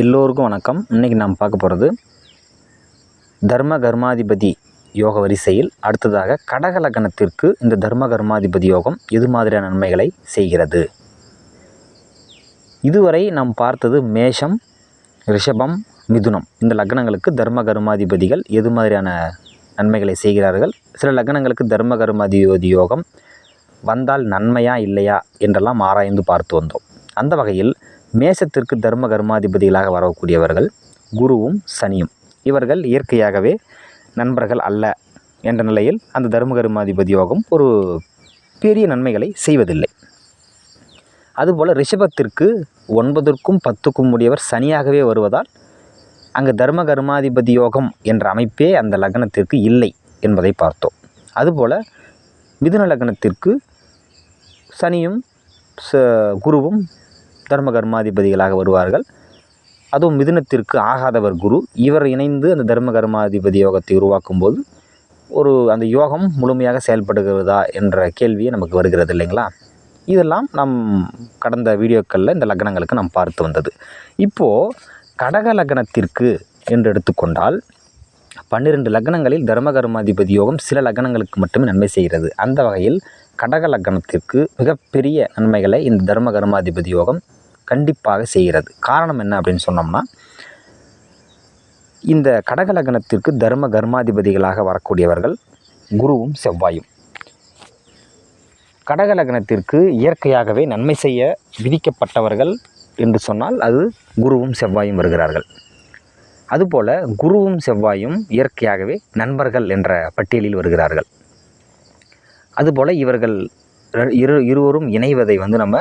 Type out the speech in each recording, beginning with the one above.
எல்லோருக்கும் வணக்கம். இன்றைக்கி நாம் பார்க்க போகிறது தர்ம கர்மாதிபதி யோக வரிசையில் அடுத்ததாக கடக லக்னத்திற்கு இந்த தர்ம கர்மாதிபதி யோகம் எது மாதிரியான நன்மைகளை செய்கிறது? இதுவரை நாம் பார்த்தது மேஷம் ரிஷபம் மிதுனம். இந்த லக்னங்களுக்கு தர்ம கர்மாதிபதிகள் எது மாதிரியான நன்மைகளை செய்கிறார்கள்? சில லக்னங்களுக்கு தர்ம கர்மாதிபதி யோகம் வந்தால் நன்மையா இல்லையா என்றெல்லாம் ஆராய்ந்து பார்த்து வந்தோம். அந்த வகையில் மேசத்திற்கு தர்ம கர்மாதிபதிகளாக வரக்கூடியவர்கள் குருவும் சனியும். இவர்கள் இயற்கையாகவே நண்பர்கள் அல்ல என்ற நிலையில் அந்த தர்ம கர்மாதிபதி யோகம் ஒரு பெரிய நன்மைகளை செய்வதில்லை. அதுபோல் ரிஷபத்திற்கு ஒன்பதற்கும் பத்துக்கும் உடையவர் சனியாகவே வருவதால் அங்கு தர்ம கர்மாதிபதி யோகம் என்ற அமைப்பே அந்த லக்னத்திற்கு இல்லை என்பதை பார்த்தோம். அதுபோல் மிதுன லக்னத்திற்கு சனியும் ச குருவும் தர்ம கர்மாதிபதிகளாக வருவார்கள். அதுவும் மிதுனத்திற்கு ஆகாதவர் குரு. இவர் இணைந்து அந்த தர்ம கர்மாதிபதி யோகத்தை உருவாக்கும் போது ஒரு அந்த யோகம் முழுமையாக செயல்படுகிறதா என்ற கேள்வியே நமக்கு வருகிறது இல்லைங்களா? இதெல்லாம் நம் கடந்த வீடியோக்களில் இந்த லக்னங்களுக்கு நாம் பார்த்து வந்தது. இப்போது கடக லக்னத்திற்கு என்று எடுத்துக்கொண்டால் பன்னிரெண்டு லக்னங்களில் தர்ம கர்மாதிபதி யோகம் சில லக்னங்களுக்கு மட்டுமே நன்மை செய்கிறது. அந்த வகையில் கடக லக்னத்திற்கு மிகப்பெரிய நன்மைகளை இந்த தர்ம கர்மாதிபதி யோகம் கண்டிப்பாக செய்கிறது. காரணம் என்ன அப்படின்னு சொன்னோம்னா இந்த கடகலகனத்திற்கு தர்ம கர்மாதிபதிகளாக வரக்கூடியவர்கள் குருவும் செவ்வாயும். கடகலகனத்திற்கு இயற்கையாகவே நன்மை செய்ய விதிக்கப்பட்டவர்கள் என்று சொன்னால் அது குருவும் செவ்வாயும் வருகிறார்கள். அதுபோல் குருவும் செவ்வாயும் இயற்கையாகவே நண்பர்கள் என்ற பட்டியலில் வருகிறார்கள். அதுபோல் இவர்கள் இரு இருவரும் இணைவதை வந்து நம்ம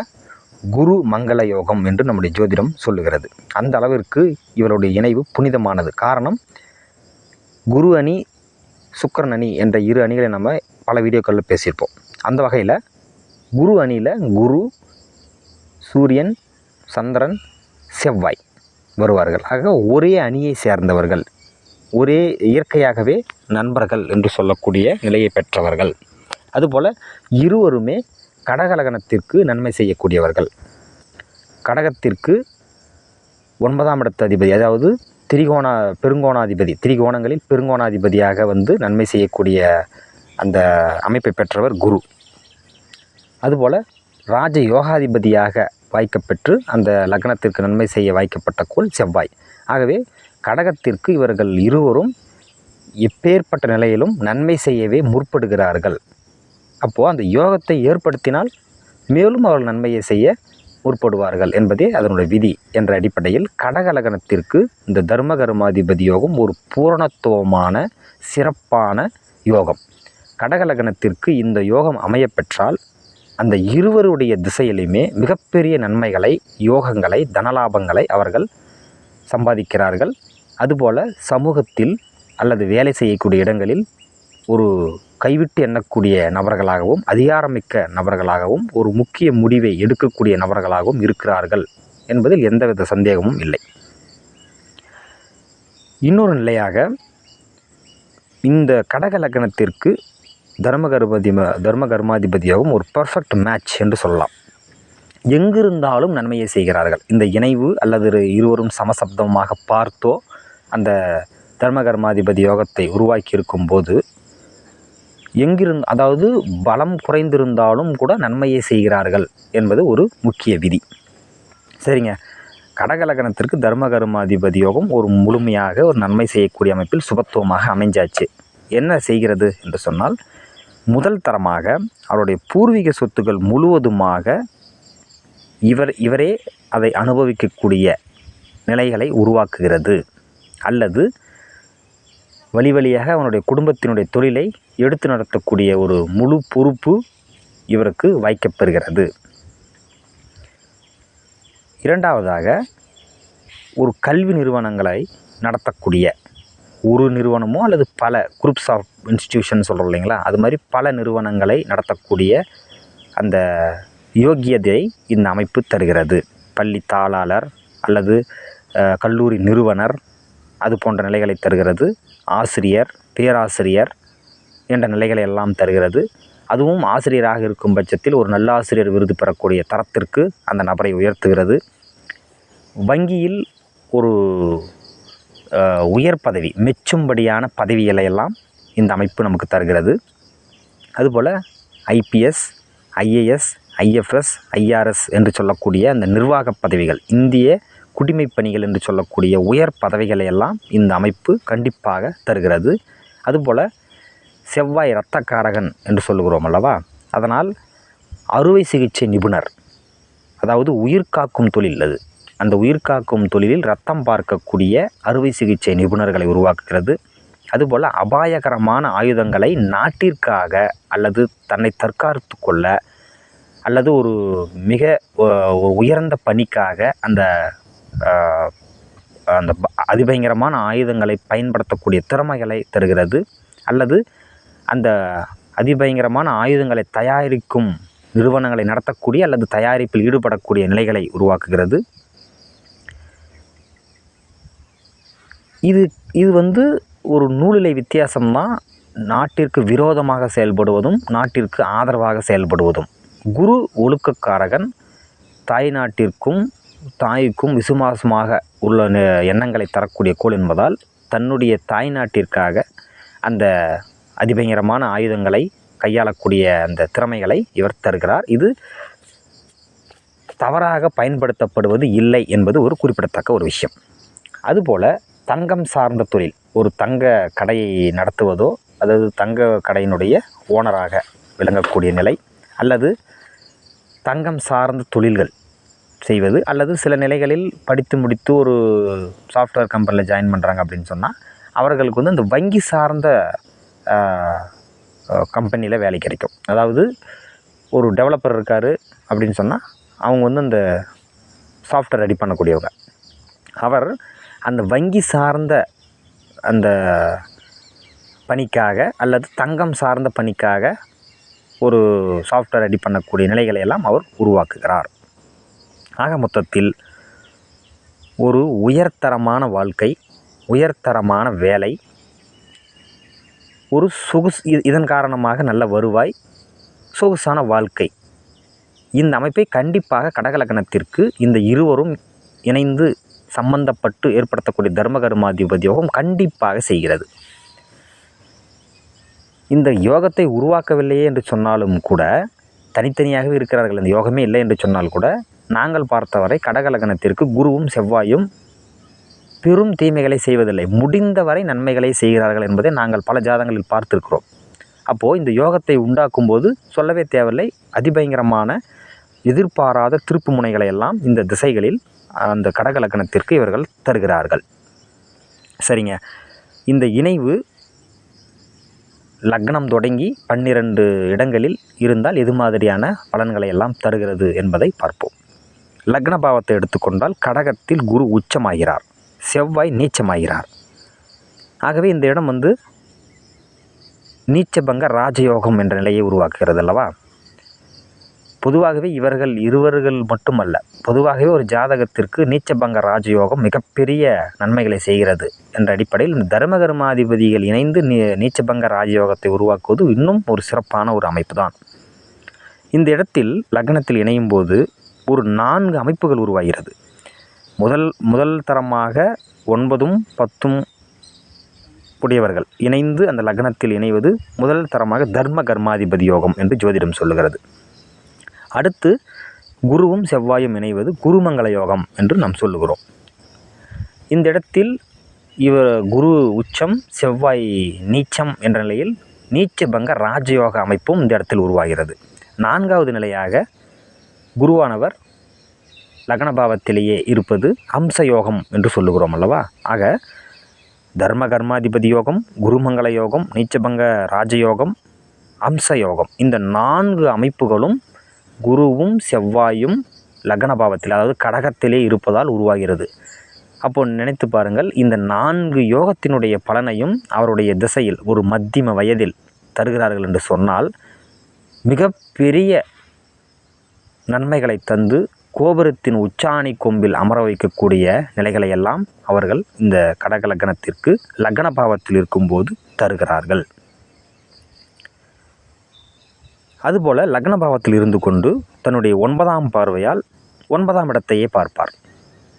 குரு மங்கள யோகம் என்று நம்முடைய ஜோதிடம் சொல்லுகிறது. அந்த அளவிற்கு இவருடைய இணைவு புனிதமானது. காரணம் குரு அணி சுக்கரன் அணி என்ற இரு அணிகளை நம்ம பல வீடியோக்களில் பேசியிருப்போம். அந்த வகையில் குரு அணியில் குரு சூரியன் சந்திரன் செவ்வாய் வருவார்கள். ஆக ஒரே அணியை சேர்ந்தவர்கள் ஒரே இயற்கையாகவே நண்பர்கள் என்று சொல்லக்கூடிய நிலையை பெற்றவர்கள். அதுபோல் இருவருமே கடகலகனத்திற்கு நன்மை செய்யக்கூடியவர்கள். கடகத்திற்கு ஒன்பதாம் இடத்து அதிபதி அதாவது திரிகோண பெருங்கோணாதிபதி திரிகோணங்களில் பெருங்கோணாதிபதியாக வந்து நன்மை செய்யக்கூடிய அந்த அமைப்பை பெற்றவர் குரு. அதுபோல் ராஜ யோகாதிபதியாக வாய்க்கப்பெற்று அந்த லக்னத்திற்கு நன்மை செய்ய வாய்க்கப்பட்ட கோள் செவ்வாய். ஆகவே கடகத்திற்கு இவர்கள் இருவரும் எப்பேற்பட்ட நிலையிலும் நன்மை செய்யவே முற்படுகிறார்கள். அப்போது அந்த யோகத்தை ஏற்படுத்தினால் மேலும் அவர்கள் நன்மையை செய்ய முற்படுவார்கள் என்பதே அதனுடைய விதி என்ற அடிப்படையில் கடகலகனத்திற்கு இந்த தர்ம கர்மாதிபதி யோகம் ஒரு பூரணத்துவமான சிறப்பான யோகம். கடகலகனத்திற்கு இந்த யோகம் அமையப்பெற்றால் அந்த இருவருடைய திசையிலுமே மிகப்பெரிய நன்மைகளை யோகங்களை தனலாபங்களை அவர்கள் சம்பாதிக்கிறார்கள். அதுபோல் சமூகத்தில் அல்லது வேலை செய்யக்கூடிய இடங்களில் ஒரு கைவிட்டு எண்ணக்கூடிய நபர்களாகவும் அதிகாரமிக்க நபர்களாகவும் ஒரு முக்கிய முடிவை எடுக்கக்கூடிய நபர்களாகவும் இருக்கிறார்கள் என்பதில் எந்தவித சந்தேகமும் இல்லை. இன்னொரு நிலையாக இந்த கடக லக்னத்திற்கு தர்ம கர்மாதி தர்ம கர்மாதிபதியாகவும் ஒரு பர்ஃபெக்ட் மேட்ச் என்று சொல்லலாம். எங்கிருந்தாலும் நன்மையை செய்கிறார்கள். இந்த இணைவு அல்லது இருவரும் சமசப்தமாக பார்த்தோ அந்த தர்ம கர்மாதிபதி யோகத்தை உருவாக்கி இருக்கும்போது எங்கிருந் அதாவது பலம் குறைந்திருந்தாலும் கூட நன்மையை செய்கிறார்கள் என்பது ஒரு முக்கிய விதி. சரிங்க. கடகலகணத்திற்கு தர்ம கர்மாதிபதி யோகம் ஒரு முழுமையாக ஒரு நன்மை செய்யக்கூடிய அமைப்பில் சுபத்துவமாக அமைஞ்சாச்சு. என்ன செய்கிறது என்று சொன்னால் முதல் தரமாக அவருடைய பூர்வீக சொத்துக்கள் முழுவதுமாக இவர் இவரே அதை அனுபவிக்கக்கூடிய நிலைகளை உருவாக்குகிறது. அல்லது வழி வழியாக அவனுடைய குடும்பத்தினுடைய தொழிலை எடுத்து நடத்தக்கூடிய ஒரு முழு பொறுப்பு இவருக்கு வாய்க்கப்பெறுகிறது இரண்டாவதாக ஒரு கல்வி நிறுவனங்களை நடத்தக்கூடிய ஒரு நிறுவனமோ அல்லது பல குரூப்ஸ் ஆஃப் இன்ஸ்டிடியூஷன் சொல்கிறோம் இல்லைங்களா? அது மாதிரி பல நிறுவனங்களை நடத்தக்கூடிய அந்த யோக்கியதை இந்த அமைப்பு தருகிறது. பள்ளி தாளாளர் அல்லது கல்லூரி நிறுவனர் அது போன்ற நிலைகளை தருகிறது. ஆசிரியர் பேராசிரியர் என்ற நிலைகளை எல்லாம் தருகிறது. அதுவும் ஆசிரியராக இருக்கும் பட்சத்தில் ஒரு நல்ல ஆசிரியர் விருது பெறக்கூடிய தரத்திற்கு அந்த நபரை உயர்த்துகிறது. வங்கியில் ஒரு உயர் பதவி மெச்சும்படியான பதவிகளை எல்லாம் இந்த அமைப்பு நமக்கு தருகிறது. அதுபோல் ஐபிஎஸ் ஐஏஎஸ் ஐஎஃப்எஸ் ஐஆர்எஸ் என்று சொல்லக்கூடிய அந்த நிர்வாக பதவிகள் இந்திய குடிமைப் பணிகள் என்று சொல்லக்கூடிய உயர் பதவிகளை எல்லாம் இந்த அமைப்பு கண்டிப்பாக தருகிறது. அதுபோல் செவ்வாய் இரத்தக்காரகன் என்று சொல்லுகிறோம் அல்லவா? அதனால் அறுவை சிகிச்சை நிபுணர் அதாவது உயிர் காக்கும் தொழில் அது. அந்த உயிர் காக்கும் தொழிலில் ரத்தம் பார்க்கக்கூடிய அறுவை சிகிச்சை நிபுணர்களை உருவாக்குகிறது. அதுபோல் அபாயகரமான ஆயுதங்களை நாட்டிற்காக அல்லது தன்னை தற்காத்து கொள்ள அல்லது ஒரு மிக உயர்ந்த பணிக்காக அந்த அந்த அதிபயங்கரமான ஆயுதங்களை பயன்படுத்தக்கூடிய திறமைகளை தருகிறது. அல்லது அந்த அதிபயங்கரமான ஆயுதங்களை தயாரிக்கும் நிறுவனங்களை நடத்தக்கூடிய அல்லது தயாரிப்பில் ஈடுபடக்கூடிய நிலைகளை உருவாக்குகிறது. இது இது வந்து ஒரு நூலிலை வித்தியாசம்தான் நாட்டிற்கு விரோதமாக செயல்படுவதும் நாட்டிற்கு ஆதரவாக செயல்படுவதும். குரு ஒழுக்கக்காரகன் தாய் நாட்டிற்கும் தாய்க்கும் விசுவாசமாக உள்ள எண்ணங்களை தரக்கூடிய கோள் என்பதால் தன்னுடைய தாய் நாட்டிற்காக அந்த அதிபயங்கரமான ஆயுதங்களை கையாளக்கூடிய அந்த திறமைகளை இவர் தருகிறார். இது தவறாக பயன்படுத்தப்படுவது இல்லை என்பது ஒரு குறிப்பிடத்தக்க ஒரு விஷயம். அதுபோல் தங்கம் சார்ந்த தொழில் ஒரு தங்க கடையை நடத்துவதோ அதாவது தங்க கடையினுடைய ஓனராக விளங்கக்கூடிய நிலை அல்லது தங்கம் சார்ந்த தொழில்கள் செய்வது அல்லது சில நிலைகளில் படித்து முடித்து ஒரு சாஃப்ட்வேர் கம்பெனியில் ஜாயின் பண்ணுறாங்க அப்படின்னு சொன்னால் அவர்களுக்கு வந்து இந்த வங்கி சார்ந்த கம்பெனியில் வேலை கிடைக்கும். அதாவது ஒரு டெவலப்பர் இருக்கார் அப்படின்னு சொன்னால் அவங்க வந்து அந்த சாஃப்ட்வேர் ரெடி பண்ணக்கூடியவங்க. அவர் அந்த வங்கி சார்ந்த அந்த பணிக்காக அல்லது தங்கம் சார்ந்த பணிக்காக ஒரு சாஃப்ட்வேர் ரெடி பண்ணக்கூடிய நிலைகளை எல்லாம் அவர் உருவாக்குகிறார். ஆக மொத்தத்தில் ஒரு உயர்தரமான வாழ்க்கை உயர்தரமான வேலை ஒரு சொகுசு இதன் காரணமாக நல்ல வருவாய் சொகுசான வாழ்க்கை. இந்த அமைப்பை கண்டிப்பாக கடகலக்கணத்திற்கு இந்த இருவரும் இணைந்து சம்பந்தப்பட்டு ஏற்படுத்தக்கூடிய தர்மகர்மாதிபதி யோகம் கண்டிப்பாக செய்கிறது. இந்த யோகத்தை உருவாக்கவில்லையே என்று சொன்னாலும் கூட தனித்தனியாகவே இருக்கிறார்கள். இந்த யோகமே இல்லை என்று சொன்னால் கூட நாங்கள் பார்த்தவரை கடகலகணத்திற்கு குருவும் செவ்வாயும் பெரும் தீமைகளை செய்வதில்லை. முடிந்தவரை நன்மைகளை செய்கிறார்கள் என்பதை நாங்கள் பல ஜாதங்களில் பார்த்திருக்கிறோம். அப்போது இந்த யோகத்தை உண்டாக்கும் போது சொல்லவே தேவையில்லை. அதிபயங்கரமான எதிர்பாராத திருப்பு முனைகளை எல்லாம் இந்த திசைகளில் அந்த கடகலக்கணத்திற்கு இவர்கள் தருகிறார்கள். சரிங்க. இந்த இணைவு லக்னம் தொடங்கி பன்னிரண்டு இடங்களில் இருந்தால் எது மாதிரியான பலன்களை எல்லாம் தருகிறது என்பதை பார்ப்போம். லக்ன பாவத்தை எடுத்துக்கொண்டால் கடகத்தில் குரு உச்சமாகிறார். செவ்வாய் நீச்சமாகிறார். ஆகவே இந்த இடம் வந்து நீச்சபங்க ராஜயோகம் என்ற நிலையை உருவாக்குகிறது அல்லவா? பொதுவாகவே இவர்கள் இருவர்கள் மட்டுமல்ல பொதுவாகவே ஒரு ஜாதகத்திற்கு நீச்சபங்க ராஜயோகம் மிகப்பெரிய நன்மைகளை செய்கிறது என்ற அடிப்படையில் இந்த தர்மகர்மாதிபதிகள் இணைந்து நீ நீச்சபங்க ராஜயோகத்தை உருவாக்குவது இன்னும் ஒரு சிறப்பான ஒரு அமைப்பு தான் இந்த இடத்தில் லக்னத்தில் இணையும் போது ஒரு நான்கு அமைப்புகள் உருவாகிறது. முதல் முதல் தரமாக ஒன்பதும் பத்தும் உடையவர்கள் இணைந்து அந்த லக்னத்தில் இணைவது முதல் தரமாக தர்ம கர்மாதிபதி யோகம் என்று ஜோதிடம் சொல்லுகிறது. அடுத்து குருவும் செவ்வாயும் இணைவது குருமங்கள யோகம் என்று நாம் சொல்லுகிறோம். இந்த இடத்தில் இவர் குரு உச்சம் செவ்வாய் நீச்சம் என்ற நிலையில் நீச்சபங்க ராஜயோக அமைப்பும் இந்த இடத்தில் உருவாகிறது. நான்காவது நிலையாக குருவானவர் லக்னபாவத்திலேயே இருப்பது அம்ச யோகம் என்று சொல்லுகிறோம் அல்லவா? ஆக தர்ம கர்மாதிபதி யோகம் குருமங்கள யோகம் நீச்சபங்க ராஜயோகம் அம்ச யோகம் இந்த நான்கு அமைப்புகளும் குருவும் செவ்வாயும் லக்னபாவத்தில் அதாவது கடகத்திலே இருப்பதால் உருவாகிறது. அப்போ நினைத்து பாருங்கள் இந்த நான்கு யோகத்தினுடைய பலனையும் அவருடைய திசையில் ஒரு மத்தியம வயதில் தருகிறார்கள் என்று சொன்னால் மிகப்பெரிய நன்மைகளை தந்து கோபுரத்தின் உச்சாணி கொம்பில் அமர வைக்கக்கூடிய நிலைகளை எல்லாம் அவர்கள் இந்த கடக லக்னத்திற்கு லக்ன பாவத்தில் இருக்கும்போது தருகிறார்கள். அதுபோல் லக்ன பாவத்தில் இருந்து கொண்டு தன்னுடைய ஒன்பதாம் பார்வையால் ஒன்பதாம் இடத்தையே பார்ப்பார்.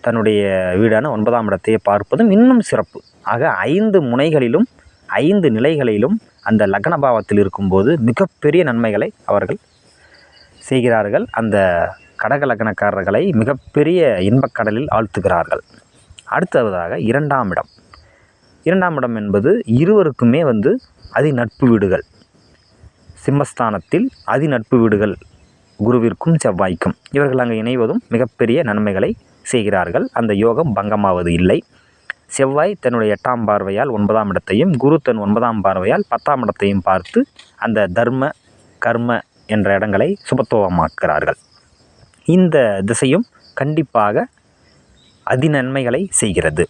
தன்னுடைய வீடான ஒன்பதாம் இடத்தையே பார்ப்பதும் இன்னும் சிறப்பு. ஆக ஐந்து முனைகளிலும் ஐந்து நிலைகளிலும் அந்த லக்ன பாவத்தில் இருக்கும்போது மிகப்பெரிய நன்மைகளை அவர்கள் செய்கிறார்கள். அந்த கடகலக்கணக்காரர்களை மிகப்பெரிய இன்பக்கடலில் ஆழ்த்துகிறார்கள். அடுத்ததாக இரண்டாம் இடம். இரண்டாம் இடம் என்பது இருவருக்குமே வந்து அதி நட்பு வீடுகள். சிம்மஸ்தானத்தில் அதி நட்பு வீடுகள் குருவிற்கும் செவ்வாய்க்கும். இவர்கள் அங்கே இணைவதும் மிகப்பெரிய நன்மைகளை செய்கிறார்கள். அந்த யோகம் பங்கமாவது இல்லை. செவ்வாய் தன்னுடைய எட்டாம் பார்வையால் ஒன்பதாம் இடத்தையும் குரு தன் ஒன்பதாம் பார்வையால் பத்தாம் இடத்தையும் பார்த்து அந்த தர்ம கர்ம என்ற இடங்களை சுபத்துவமாக்குகிறார்கள். இந்த திசையும் கண்டிப்பாக அதிநன்மைகளை செய்கிறது.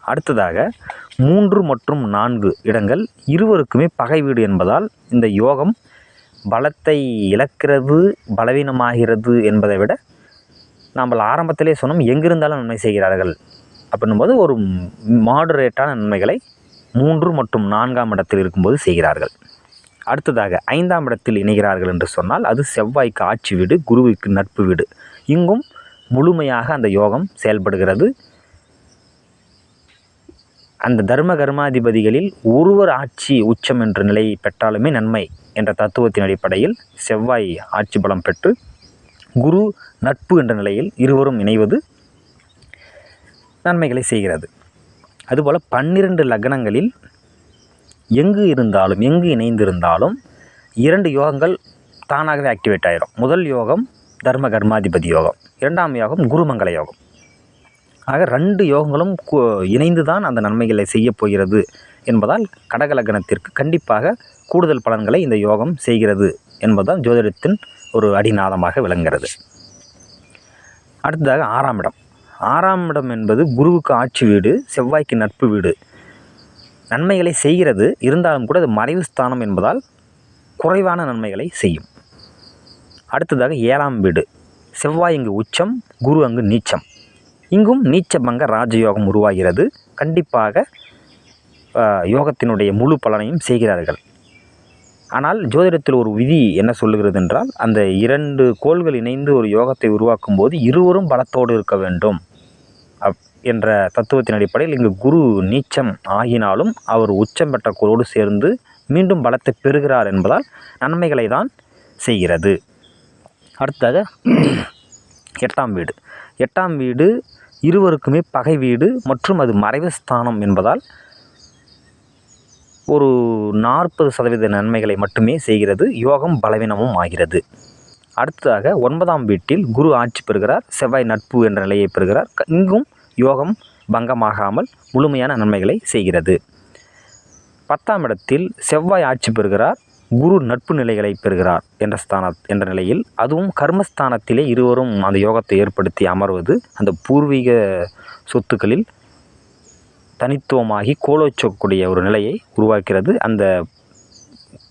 அடுத்ததாக மூன்று மற்றும் நான்கு இடங்கள் இருவருக்குமே பகை வீடு என்பதால் இந்த யோகம் பலத்தை இழக்கிறது பலவீனமாகிறது என்பதை விட நாம் ஆரம்பத்திலே சொன்னோம் எங்கிருந்தாலும் நன்மை செய்கிறார்கள் அப்படின்னும்போது ஒரு மாடுரேட்டான நன்மைகளை மூன்று மற்றும் நான்காம் இடத்தில் இருக்கும்போது செய்கிறார்கள். அடுத்ததாக ஐந்தாம் இடத்தில் இணைகிறார்கள் என்று சொன்னால் அது செவ்வாய்க்கு ஆட்சி வீடு குருவுக்கு நட்பு வீடு. இங்கும் முழுமையாக அந்த யோகம் செயல்படுகிறது. அந்த தர்ம கர்மாதிபதிகளில் ஒருவர் ஆட்சி உச்சம் என்ற நிலையை பெற்றாலுமே நன்மை என்ற தத்துவத்தின் அடிப்படையில் செவ்வாய் ஆட்சி பலம் பெற்று குரு நட்பு என்ற நிலையில் இருவரும் இணைவது நன்மைகளை செய்கிறது. அதுபோல் பன்னிரண்டு லக்னங்களில் எங்கு இருந்தாலும் எங்கு இணைந்திருந்தாலும் இரண்டு யோகங்கள் தானாகவே ஆக்டிவேட் ஆகிடும் முதல் யோகம் தர்ம கர்மாதிபதி யோகம். இரண்டாம் யோகம் குருமங்கள யோகம். ஆக ரெண்டு யோகங்களும் இணைந்து தான் அந்த நன்மைகளை செய்யப் போகிறது என்பதால் கடகலகணத்திற்கு கண்டிப்பாக கூடுதல் பலன்களை இந்த யோகம் செய்கிறது என்பதுதான் ஜோதிடத்தின் ஒரு அடிநாதமாக விளங்குகிறது. அடுத்ததாக ஆறாம் இடம். ஆறாம் இடம் என்பது குருவுக்கு ஆட்சி வீடு செவ்வாய்க்கு நட்பு வீடு. நன்மைகளை செய்கிறது இருந்தாலும் கூட அது மறைவு ஸ்தானம் என்பதால் குறைவான நன்மைகளை செய்யும். அடுத்ததாக ஏழாம் வீடு. செவ்வாய் இங்கு உச்சம் குரு அங்கு நீச்சம். இங்கும் நீச்சபங்க ராஜயோகம் உருவாகிறது. கண்டிப்பாக யோகத்தினுடைய முழு பலனையும் செய்கிறார்கள். ஆனால் ஜோதிடத்தில் ஒரு விதி என்ன சொல்லுகிறது என்றால் அந்த இரண்டு கோள்கள் இணைந்து ஒரு யோகத்தை உருவாக்கும் போது இருவரும் பலத்தோடு இருக்க வேண்டும். அப் என்ற தத்துவத்தின் அடிப்படையில் இங்கு குரு நீச்சம் ஆகினாலும் அவர் உச்சம் பெற்ற குரோடு சேர்ந்து மீண்டும் பலத்தை பெறுகிறார் என்பதால் நன்மைகளை தான் செய்கிறது. அடுத்ததாக எட்டாம் வீடு. எட்டாம் வீடு இருவருக்குமே பகை வீடு மற்றும் அது மறைவு ஸ்தானம் என்பதால் ஒரு நாற்பது சதவீத நன்மைகளை மட்டுமே செய்கிறது. யோகம் பலவீனமும் ஆகிறது. அடுத்ததாக ஒன்பதாம் வீட்டில் குரு ஆட்சி பெறுகிறார். செவ்வாய் நட்பு என்ற நிலையை பெறுகிறார். இங்கும் யோகம் பங்கமாகாமல் முழுமையான நன்மைகளை செய்கிறது. பத்தாம் இடத்தில் செவ்வாய் ஆட்சி பெறுகிறார் குரு நட்பு நிலைகளை பெறுகிறார் என்ற ஸ்தான என்ற நிலையில் அதுவும் கர்மஸ்தானத்திலே இருவரும் அந்த யோகத்தை ஏற்படுத்தி அமர்வது அந்த பூர்வீக சொத்துக்களில் தனித்துவமாகி கோலோச்சக்கூடிய ஒரு நிலையை உருவாக்கிறது. அந்த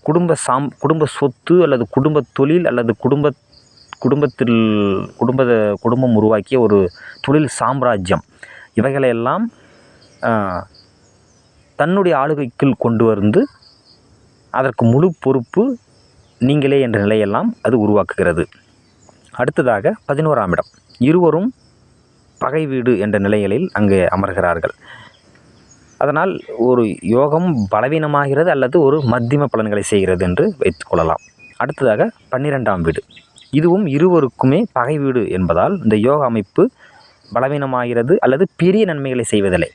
குடும்ப சாம் குடும்ப சொத்து அல்லது குடும்ப தொழில் அல்லது குடும்ப குடும்பத்தில் குடும்ப குடும்பம் உருவாக்கிய ஒரு தொழில் சாம்ராஜ்யம். இவைகளையெல்லாம் தன்னுடைய ஆளுகைக்குள் கொண்டு வந்து அதற்கு முழு பொறுப்பு நீங்களே என்ற நிலையெல்லாம் அது உருவாக்குகிறது. அடுத்ததாக பதினோராம் இடம். இருவரும் பகை வீடு என்ற நிலைகளில் அங்கே அமர்கிறார்கள். அதனால் ஒரு யோகம் பலவீனமாகிறது அல்லது ஒரு மத்தியம பலன்களை செய்கிறது என்று வைத்துக்கொள்ளலாம் அடுத்ததாக பன்னிரெண்டாம் வீடு. இதுவும் இருவருக்குமே பகை வீடு என்பதால் இந்த யோக அமைப்பு பலவீனமாகிறது அல்லது பெரிய நன்மைகளை செய்வதில்லை.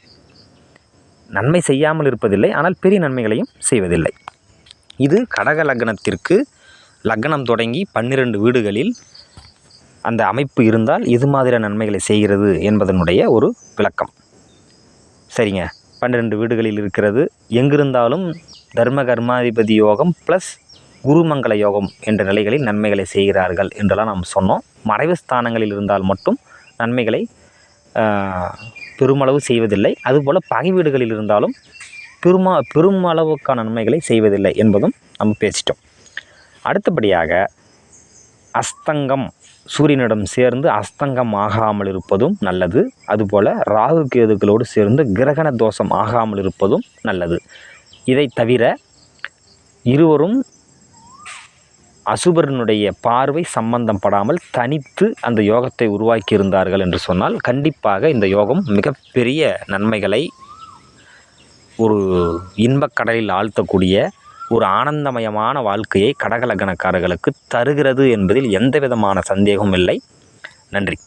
நன்மை செய்யாமல் இருப்பதில்லை ஆனால் பெரிய நன்மைகளையும் செய்வதில்லை. இது கடக லக்னத்திற்கு லக்னம் தொடங்கி பன்னிரண்டு வீடுகளில் அந்த அமைப்பு இருந்தால் இது மாதிரியான நன்மைகளை செய்கிறது என்பதனுடைய ஒரு விளக்கம். சரிங்க. பன்னிரெண்டு வீடுகளில் இருக்கிறது. எங்கிருந்தாலும் தர்ம கர்மாதிபதி யோகம் ப்ளஸ் குருமங்கள யோகம் என்ற நிலைகளில் நன்மைகளை செய்கிறார்கள் என்றெல்லாம் நாம் சொன்னோம். மறைவு ஸ்தானங்களில் இருந்தால் மட்டும் நன்மைகளை பெருமளவு செய்வதில்லை. அதுபோல் பகை வீடுகளில் இருந்தாலும் பெருமா பெருமளவுக்கான நன்மைகளை செய்வதில்லை என்பதும் நம்ம பேசிட்டோம். அடுத்தபடியாக அஸ்தங்கம் சூரியனிடம் சேர்ந்து அஸ்தங்கம் ஆகாமல் இருப்பதும் நல்லது. அதுபோல் ராகு கேதுக்களோடு சேர்ந்து கிரகண தோஷம் ஆகாமல் இருப்பதும் நல்லது. இதை தவிர இருவரும் அசுபரனுடைய பார்வை சம்பந்தம் படாமல் தனித்து அந்த யோகத்தை உருவாக்கி இருந்தார்கள் என்று சொன்னால் கண்டிப்பாக இந்த யோகம் மிகப்பெரிய நன்மைகளை ஒரு இன்பக் கடலில் ஆழ்த்தக்கூடிய ஒரு ஆனந்தமயமான வாழ்க்கையை கடகலக்கணக்காரர்களுக்கு தருகிறது என்பதில் எந்த விதமான சந்தேகமும் இல்லை. நன்றி.